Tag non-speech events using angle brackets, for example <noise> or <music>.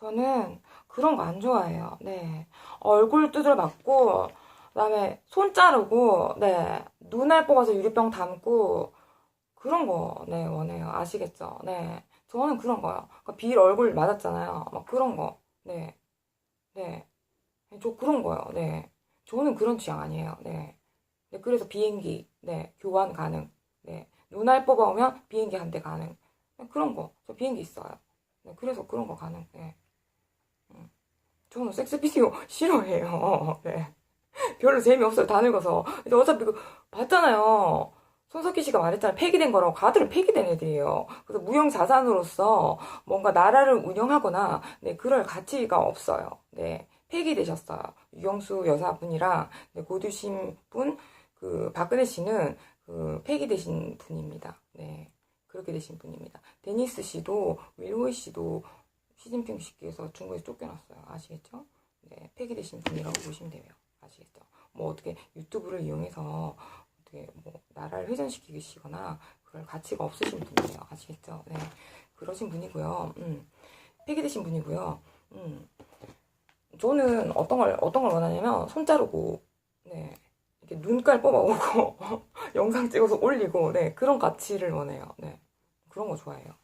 저는 그런 거 안 좋아해요. 네. 얼굴 두드려 맞고, 그 다음에 손 자르고, 네. 눈알 뽑아서 유리병 담고, 그런 거, 네, 원해요. 아시겠죠? 네. 저는 그런 거요. 그러니까 빌 얼굴 맞았잖아요. 막 그런 거. 네. 네. 저 그런 거요. 네. 저는 그런 취향 아니에요. 네. 네, 그래서 비행기, 네, 교환 가능. 네. 눈알 뽑아오면 비행기 한 대 가능. 네, 그런 거. 저 비행기 있어요. 네, 그래서 그런 거 가능. 네. 음. 저는 섹스 비디오 <laughs> 싫어해요. 네. 별로 재미없어요. 다 늙어서. 근데 어차피 그, 봤잖아요. 손석희 씨가 말했잖아요. 폐기된 거라고. 가들은 폐기된 애들이에요. 그래서 무형 자산으로서 뭔가 나라를 운영하거나, 네, 그럴 가치가 없어요. 네. 폐기되셨어요. 유영수 여사분이랑, 네, 고두심 분, 그, 박근혜 씨는, 그, 폐기되신 분입니다. 네. 그렇게 되신 분입니다. 데니스 씨도, 윌호이 씨도, 시진핑 씨께서 중국에서 쫓겨났어요. 아시겠죠? 네. 폐기되신 분이라고 보시면 돼요. 아시겠죠? 뭐 어떻게 유튜브를 이용해서 어떻게 뭐 나라를 회전시키시거나 그럴 가치가 없으신 분이에요. 아시겠죠? 네. 그러신 분이고요. 음. 폐기되신 분이고요. 음. 저는 어떤 걸 어떤 걸 원하냐면 손 자르고 네. 이렇게 눈깔 뽑아오고 <laughs> 영상 찍어서 올리고 네. 그런 가치를 원해요. 네. 그런 거 좋아해요.